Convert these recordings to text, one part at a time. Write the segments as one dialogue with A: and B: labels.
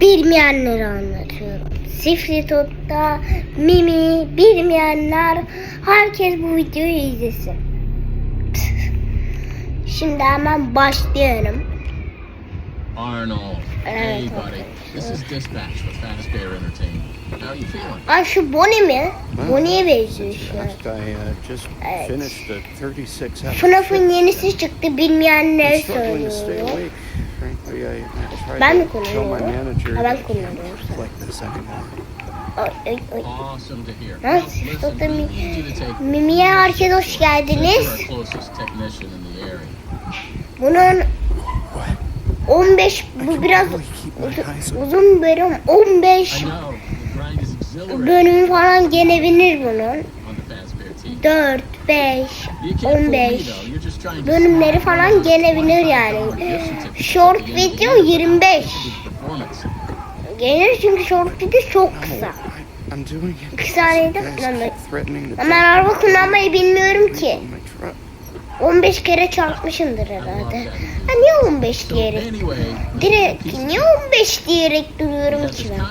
A: bilmeyenleri anlatıyorum. Sifritot'ta Mimi bilmeyenler herkes bu videoyu izlesin. Şimdi hemen başlayalım.
B: Arnold.
A: Evet,
B: Hey, buddy. This is Dispatch with Fast Bear Entertainment. How are you feeling?
A: Ay şu Bonnie mi? Bonnie'ye benziyor şu an.
C: Uh, just
A: Evet.
C: finished the 36 episode.
A: FNAF'ın yenisi çıktı bilmeyenlere söylüyorum.
C: Frankly, I, I tried
A: Ben mi
C: to show my
A: kullanıyorum?
C: manager
A: Ha, ben kullanıyorum.
C: like the second one.
A: Ay, ay, ay.
B: Awesome to hear.
A: Evet,
B: Well, listen,
A: Doktor
B: we
A: Mi-
B: need you to take
A: Mimi'ye herkes hoş geldiniz.
B: our closest technician in the area.
A: Bunun 15 bu biraz uzun, uzun bölüm 15
B: I know the grind is exhilarating
A: bölüm falan gelebilir bunun.
B: on the Fast Bear team.
A: 4, 5,
B: You can't fool me
A: 15
B: though. You're just trying to
A: bölümleri falan gelebilir yani.
B: $25 gift certificates
A: Short video
B: year.
A: 25
B: Performance.
A: gelir çünkü short video çok kısa. İki saniyede Ama ben araba kullanmayı bilmiyorum ki.
C: on my truck.
A: 15 kere çarpmışımdır herhalde. Ha niye 15
B: So
A: diyerek? Direkt niye 15 diyerek duruyorum ki ben?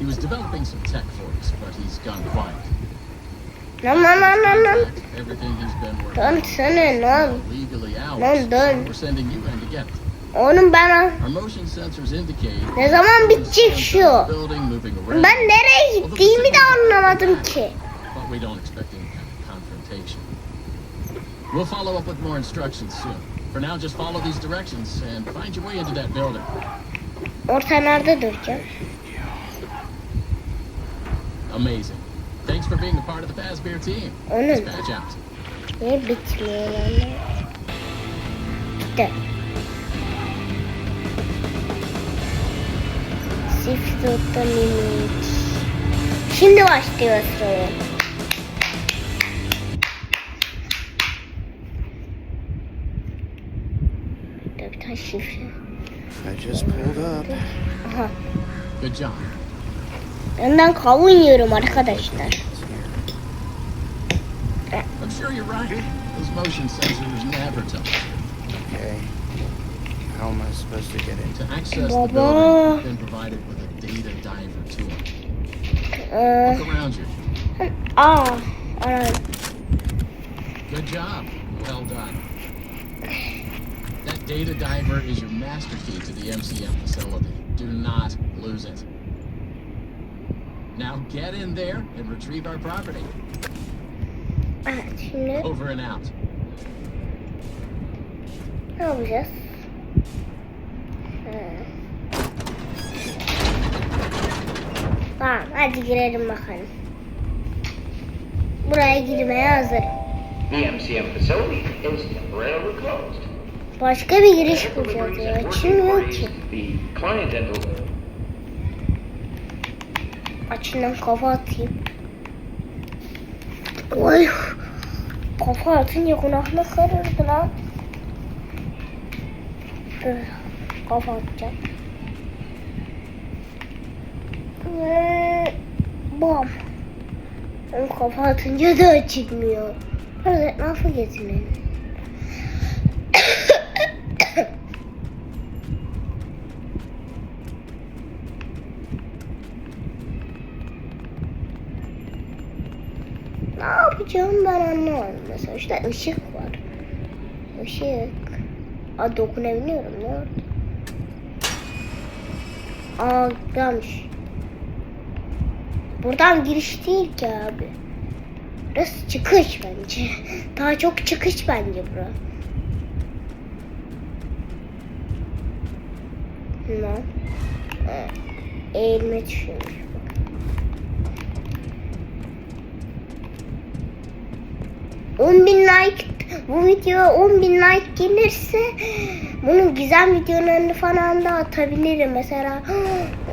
B: He was developing some tech for us, but he's gone quiet.
A: Lan lan lan lan lan.
B: Everything he's been working
A: Dön
B: on
A: sana lan.
B: legally out.
A: Dön.
B: We're sending you in to get it.
A: Oğlum ben ne zaman bitecek şu? Ben nereye gittiğimi de anlamadım ki.
B: don't. We'll follow up with more instructions soon. For now, just follow these directions and find your way into that building.
A: Orta nerede duracağım?
B: Amazing. Thanks for being a part of the Fazbear team.
A: Onun
B: Dispatch out.
A: niye bitmiyor lan? Bitti. Sifto'da mimik. Şimdi başlıyor soru. Bir bir tane şifre.
C: I just pulled up.
A: Aha.
B: Good job.
A: Önden kavun yiyorum arkadaşlar.
B: I'm sure you're right. Those motion sensors never tell us.
C: Okay. How am I supposed to get in?
B: To access the
A: Baba.
B: building, you've been provided with a data diver tool.
A: Ee,
B: Look around you.
A: aa, ana.
B: Good job. Well done. That data diver is your master key to the MCM facility. Do not lose it. Now get in there and retrieve our property.
A: Evet, şimdi
B: Over and out.
A: ne yapacağız? Ee. Tamam, hadi girelim bakalım. Buraya girmeye hazır.
D: The MCM facility is temporarily closed.
A: Başka bir giriş bulacağız ya. Açılmıyor ki.
D: The client and
A: Açından kafa atayım. Oy. Kafa atınca kulaklık kırırdı lan. Dur. Kafa atacağım. Ve bam. Kafa atınca da çıkmıyor. Hadi etrafı getirelim. bakıyorum ben anlamadım. Mesela işte ışık var. Işık. Aa dokunabiliyorum ne oldu? Aa yanlış. Buradan giriş değil ki abi. Burası çıkış bence. Daha çok çıkış bence bura. Lan. Ee, eğilme düşüyor. 10 bin like bu video 10 bin like gelirse bunun güzel videolarını falan da atabilirim. Mesela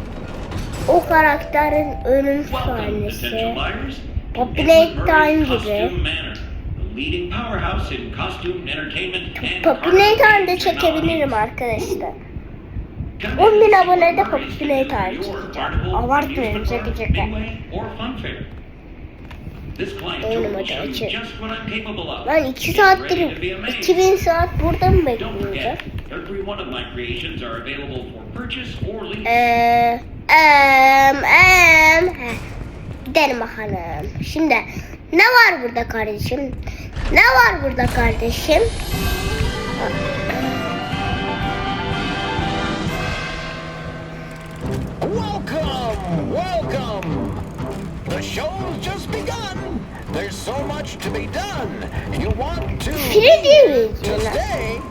A: o karakterin ölüm sahnesi. Populate Time gibi. Populate
E: Time'de
A: çekebilirim arkadaşlar. 10 bin abonede Populate
E: Time
A: çekeceğim. Abartmıyorum
E: şaka. I'm capable of.
A: Ben 2
E: Get
A: saattir
E: ready to be amazed.
A: 2000 saat burada mı bekleyeceğim? Eee, em. Heh, Gidelim bakalım. Şimdi ne var burada kardeşim? Ne var burada kardeşim?
F: Welcome, welcome. The show's just begun. There's so much to be done. You want to
A: Fili değil miyiz
F: to stay?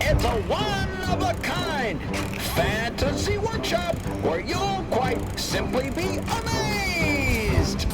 F: It's a one of a kind fantasy workshop where you'll quite simply be amazed.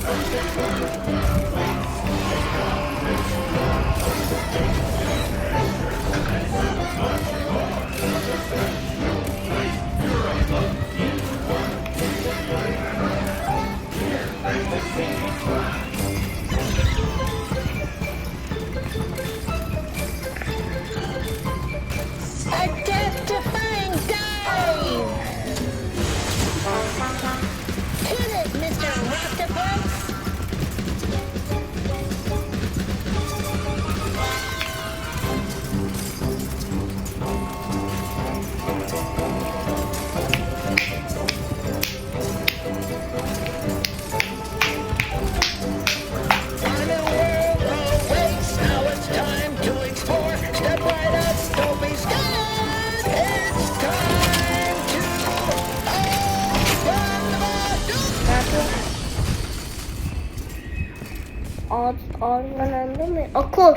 A: Ağız, ağızlanandı mı? Okul.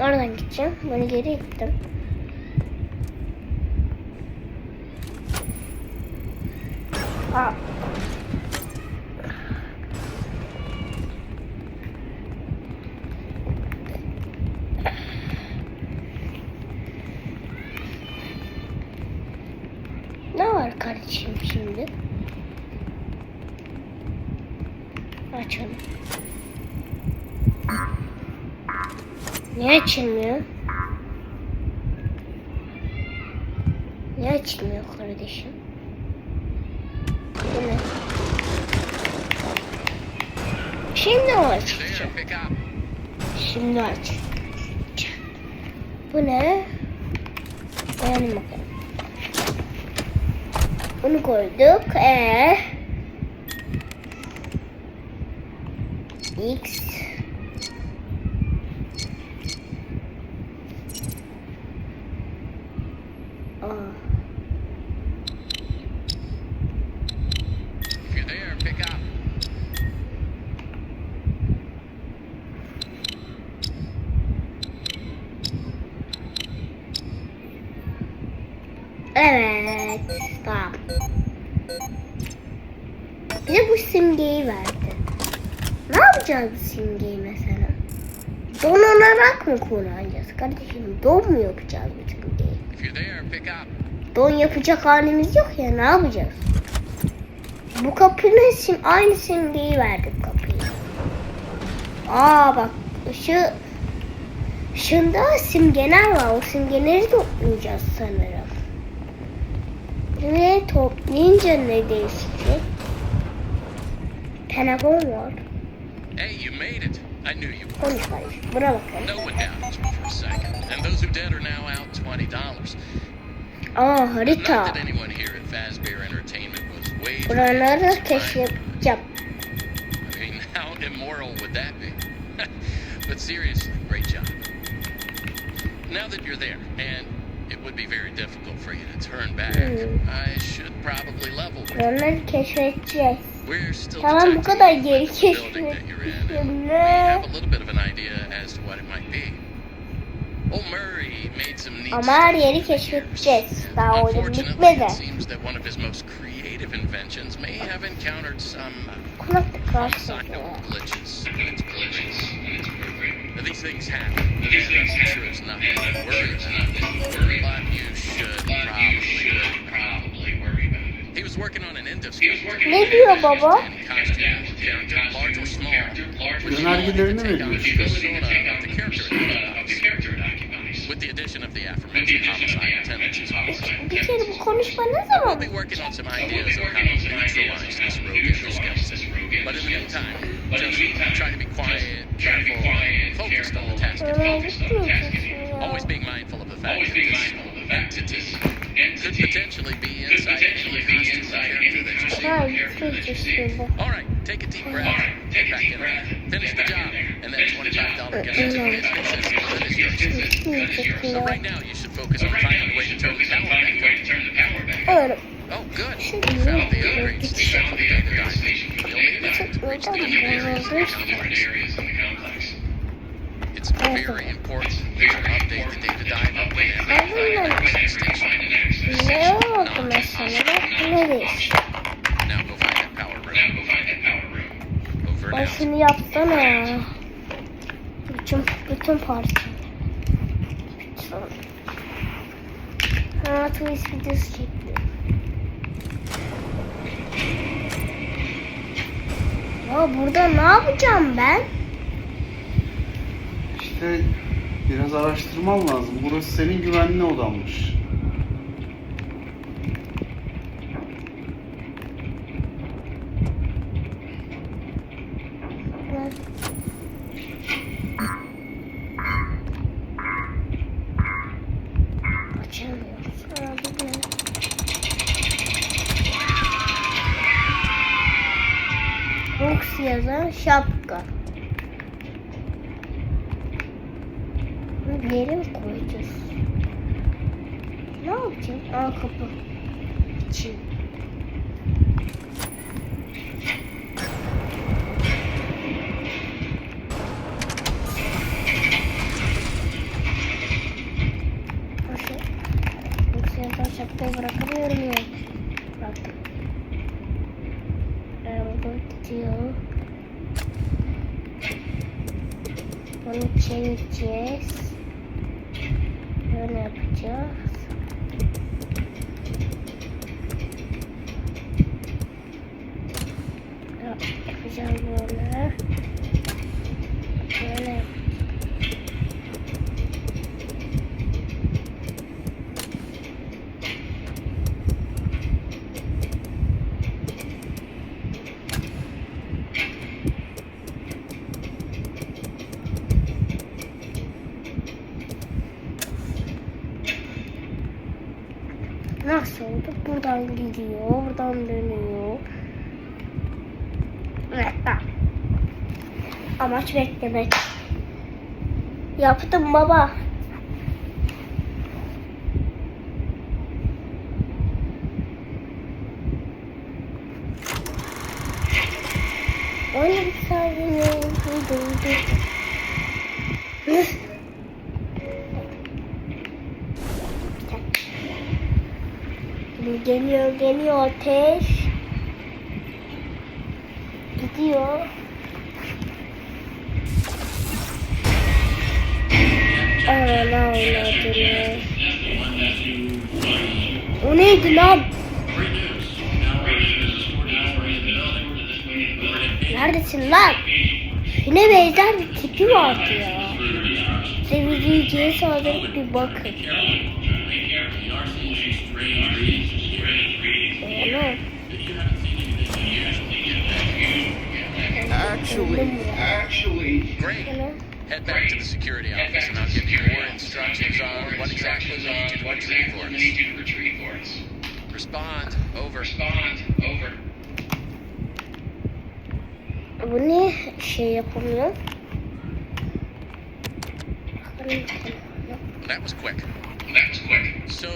A: Oradan gideceğim. Böyle geri gittim. Aa. Ne var kardeşim şimdi? Açalım. Niye açılmıyor? Niye açılmıyor kardeşim? Bu ne? Şimdi açılacak? Şimdi aç. Bu ne? Beğenin bakalım. Bunu koyduk. Ee, X yapacağız simgeyi mesela? Don olarak mı kullanacağız kardeşim? Don mu yapacağız bu simgeyi? Don yapacak halimiz yok ya ne yapacağız? Bu kapının sim aynı simgeyi verdik kapıya. Aa bak şu şunda simgeler var. O simgeleri toplayacağız sanırım. Ve toplayınca ne değişecek? Pentagon var.
B: Hey, you made it. I knew you would.
A: Buna bakın.
B: No one doubted you for a second. And those who did are now out $20.
A: Aa
B: Not
A: harita.
B: that anyone here at Fazbear Entertainment was wagering
A: Buraları
B: crime.
A: keşfedeceğim.
B: I mean, how immoral would that be? but seriously, great job. Now that you're there, and it would be very difficult for you to turn back,
A: Hmm.
B: I should probably level with you.
A: Buraları keşfedeceğiz. Tamam bu kadar geri
B: keşfetmişimler.
A: Ama her yeri keşfedeceğiz. Daha oyun bitmedi.
B: Kulak tıkarsın. These things happen. These things happen. Sure, it's nothing to worry about. But you should probably working on an endoscope.
A: Ne diyor baba?
B: Any costume, character, large or small, which
C: Önergelerini
B: take
C: veriyor
B: out
C: işte.
B: the persona of the character it occupies. With the addition of the aforementioned homicide tendencies.
A: Bir kere bu konuşma ne
B: We'll be working on some ideas on how to neutralize this rogue endoskeleton. But in the meantime, just trying to be quiet, careful, focused on the task at hand. Always being mindful of the fact that this entity could potentially be inside any costume or character that you see.
A: Ha, çok işte bu.
B: All right, take a deep breath. Get back in there. Finish the job, and that twenty-five dollar gift certificate is yours. So right now, you should focus on finding a way to turn the power back on. Oh, good. You found the upgrade station for the. You'll need that to reach the different areas of the complex. It's very important that update the data you find an extension.
A: Ne oldu mesela? Bak ne değişti?
B: Now out.
A: şunu yapsana. Bütün, bütün parça. Ha, twist videosu çekti. Ya burada ne yapacağım ben?
C: İşte biraz araştırman lazım. Burası senin güvenli odanmış.
A: Ben... Açamıyoruz. Ha, bu ne? Box yazan şapka. Bunu bir yere mi koyacağız? Ne yapacağız? Aa kapı. İçin. Nasıl? Box yazan şapkayı bırakamıyorum ya. Bıraktım. Ee, bu gidiyor. Bunu çevireceğiz. Böyle yapacağız. Ya, Yapacağım böyle. Böyle yap- Nasıl oldu? Buradan gidiyor, buradan dönüyor. Evet, bak. Amaç beklemek. Yaptım baba. Öyle bir saniye duydu. Geliyor, geliyor ateş. Gidiyor. Aman Allah'ım. O neydi lan? Neredesin lan? Yine benzer bir tipi vardı ya. Seveceğiye sadece bir bakın.
C: Actually, actually.
B: Great. Head back to the security office and I'll give you more instructions on what exactly we need you to retrieve for us. Respond. Over. Respond. Over.
A: Bu ne şey yapamıyor?
B: That was quick. That was quick. So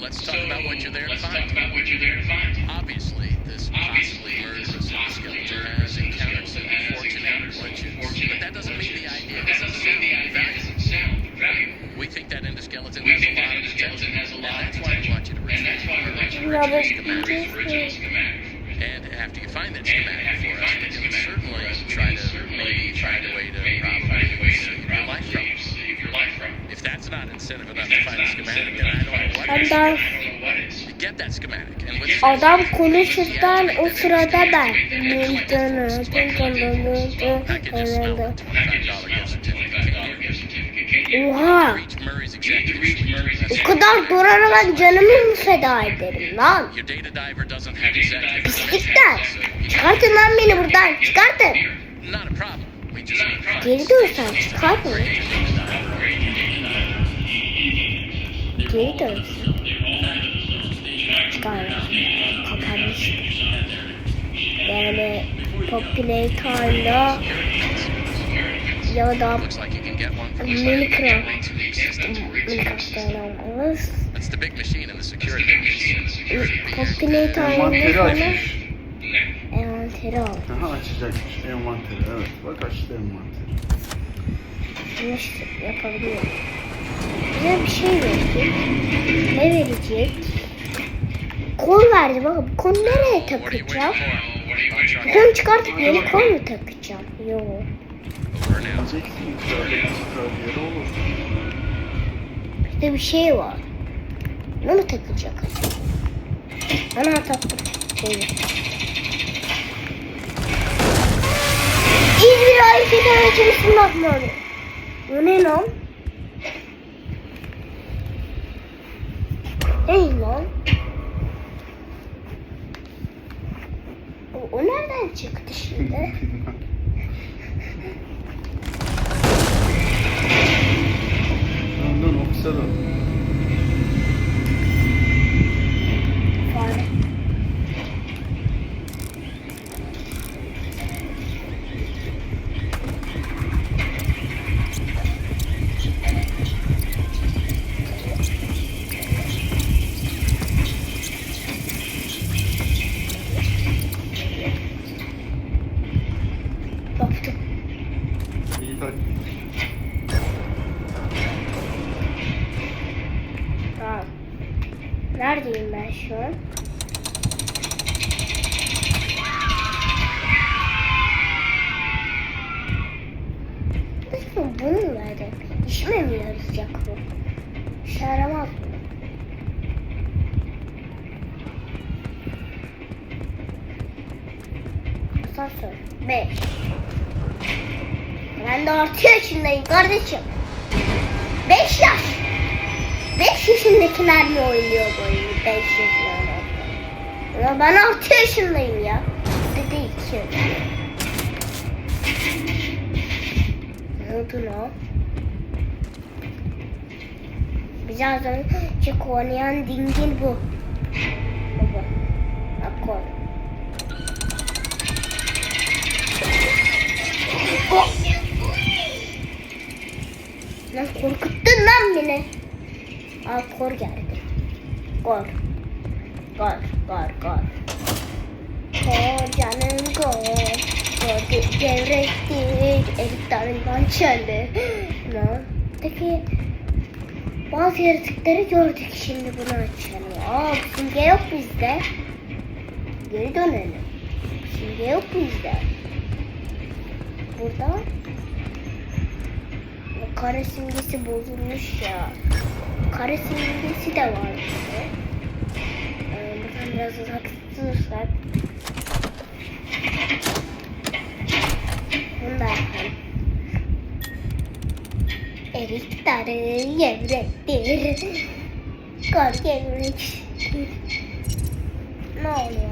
B: let's talk about what you're there to find. Talk about what you're there to find. Obviously, this possibly murderous skeleton has encountered some unfortunate glitches, but that doesn't mean the idea doesn't sound valuable. We think that endoskeleton has a lot of potential, and that's why we want you to retrieve the
A: Ya ben
B: original schematic. And after you find that schematic for us, we can certainly try to maybe find a way to probably save your life from. If that's not incentive enough to find the schematic, then I don't know what is.
A: Adam,
B: Get that schematic and with
A: adam konuşurken o sırada ben.
B: $25 gift certificate.
A: Oha!
B: Reach Murray's executive
A: O kadar durana ben canımı mı feda ederim lan?
B: Your data diver doesn't have executive
A: Pislikler! Çıkartın lan beni buradan, çıkartın!
B: Not a problem.
A: Geri dönsen çıkar mı? Geri dönsen. Çıkar. Kapanmış. Yani Populator'la ya da Minecraft.
B: system.
A: Minecraft'tan almalıyız.
B: That's the big machine in the security office.
A: Populator'la falan. Envanteri al.
C: Aha açacakmış envanteri. Evet bak açtı envanteri.
A: Nasıl yapabiliyorum? Bize bir şey verecek. Ne verecek? Kol verdi bak. Bu kolu nereye takacağım? Bu kolu çıkartıp yeni kol mu takacağım? Yok.
C: Kraliyeri olur.
A: Bir şey var. Ne mi takılacak? Ana taktım. Şey. İzmir hareket aracımızın bakmalı. Bu ne lan? Ne lan? O, o nereden çıktı şimdi?
C: Dön dön
A: Asansör. Beş. Ben de artı yaşındayım kardeşim. Beş yaş. 5 yaşındakiler mi oynuyor bu oyunu? 5 yaşındakiler. Ya ben 6 yaşındayım ya. Dedi 2. Ne oldu lan? Bize az önce oynayan dingil bu. Baba. Akor. Lan korkuttun lan beni. Aa kor geldi. Kor. Kor, kor, kor. Kor canım kor. Kor devrettir. Eliklerinden çaldı. Lan. Peki bazı yaratıkları gördük şimdi bunu açalım. Aa simge yok bizde. Geri dönelim. Simge yok bizde. Burada bu kare simgesi bozulmuş ya. Kare simgesi de var bizde. Ee, buradan biraz uzaklaştırırsak. Bunu da yapalım. Erik darı gevrektir. Kar gevrektir. Ne oluyor?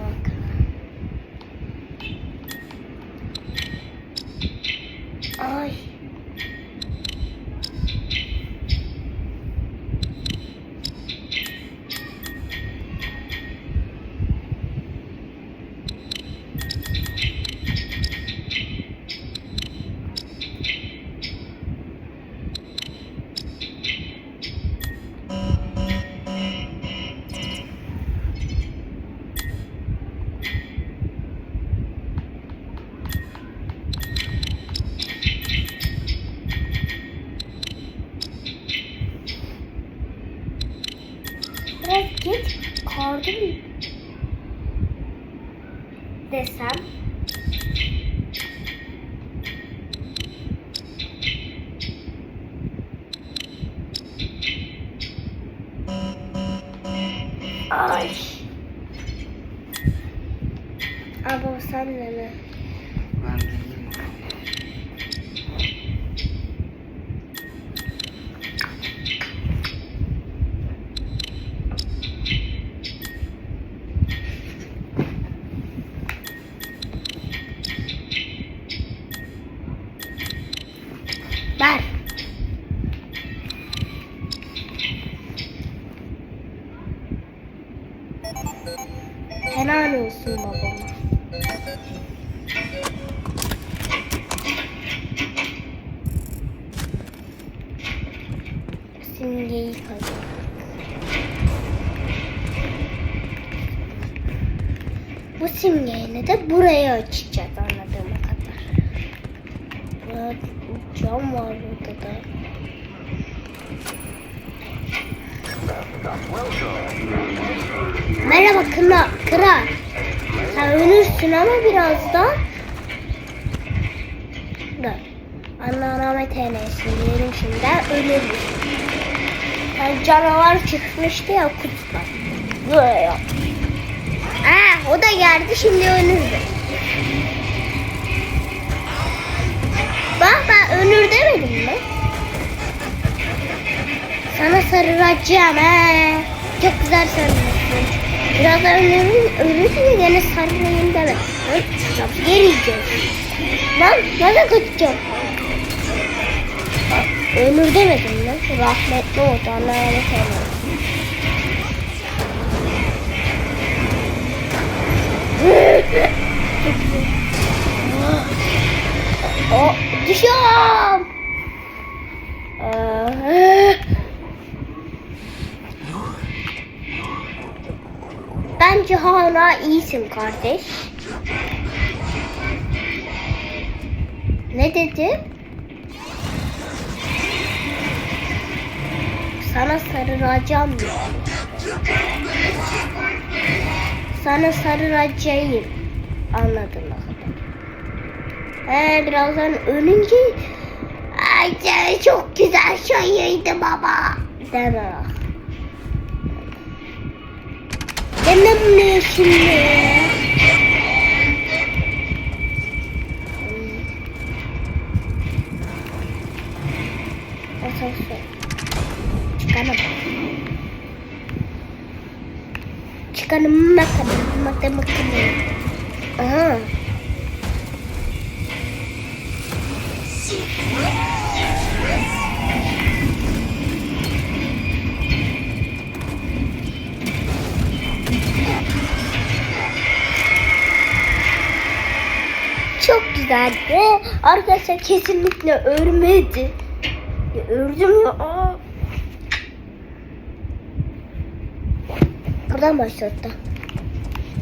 A: Abi sen de mi?
C: Ben bileyim
A: Cam var burada da. Merhaba kına, kral. Sen ölürsün ama birazdan. Dur. Rahmet eylesin diyelim şimdi ölürüz. Yani canavar çıkmıştı ya kutudan. Böyle. Aa, o da geldi şimdi ölürdü. Bak ben demedim mi? Sana sarılacağım he. Çok güzel sarılırsın. Birazdan ölürüm, ölürsün gene sarılayım deme. Çok geri yiyeceğiz. Lan nerede kaçacağım? Ölür demedim mi? Rahmetli oldu. Allah rahmet eylesin. O düşüyorum. Ee, Bence hala iyisin kardeş. Ne dedi? Sana sarılacağım. Sana sarılacağım. Anladım. He birazdan ölünce Ay çok güzel şeyiydi baba. Deme bak. Deme bunu şimdi. Asansör. Çıkalım. Çıkalım bakalım. Bakalım bakalım. Aha. Güzeldi. Arkadaşlar kesinlikle örmedi. Ördüm ya. Aa. Buradan başlattı.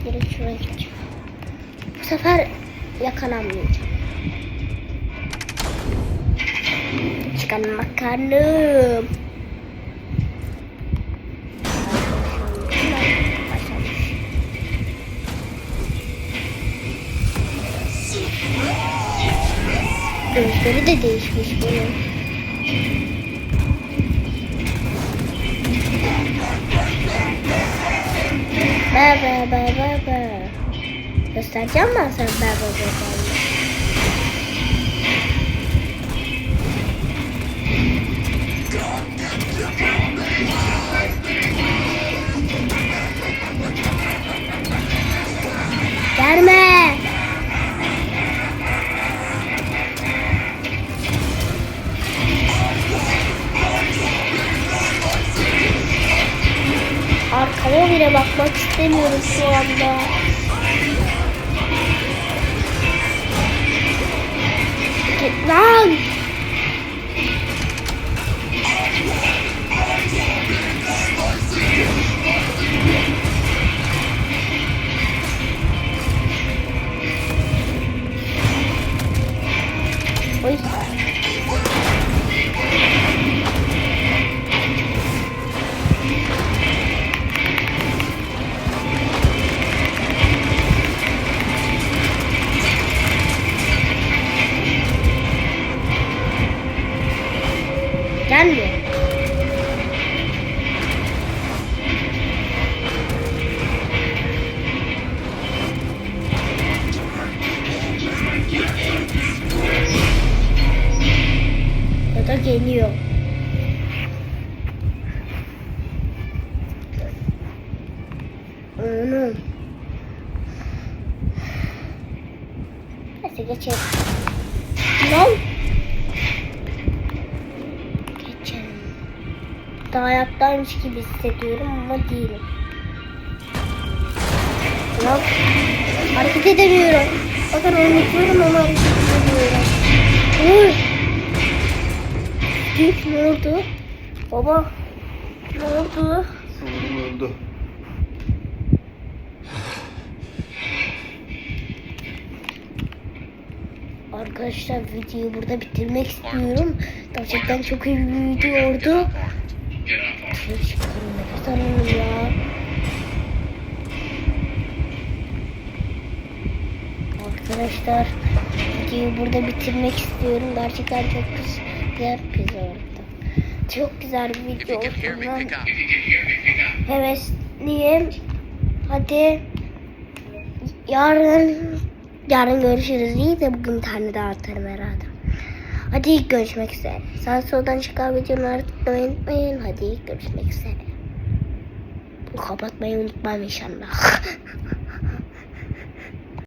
A: Direkt şuraya gideceğim. Bu sefer yakalanmayacağım. Çıkalım bakalım. Gözleri de değişmiş bunun. Ba ba ba ba ba. Göstereceğim ben sana ba ba ba ba. Gelme. Bile bakmak istemiyorum şu anda. Git lan. Hayattaymış gibi hissediyorum ama değilim. Lan hareket edemiyorum. Bakın unutuyorum ama hareket edemiyorum. Uy. Git ne oldu? Baba ne oldu?
C: Sanırım öldü.
A: Arkadaşlar videoyu burada bitirmek istiyorum. Gerçekten çok iyi bir video oldu. Şöyle çıkarım nefes alalım ya. Arkadaşlar videoyu burada bitirmek istiyorum. Gerçekten çok güzel pizza oldu. Çok güzel bir video oldu. hevesliyim. Hadi yarın yarın görüşürüz. İyi de bugün bir tane daha atarım herhalde. Hadi görüşmek üzere. Sağ soldan çıkan videoları tıklamayı unutmayın. Hadi görüşmek üzere. Kapatmayı unutmayın inşallah.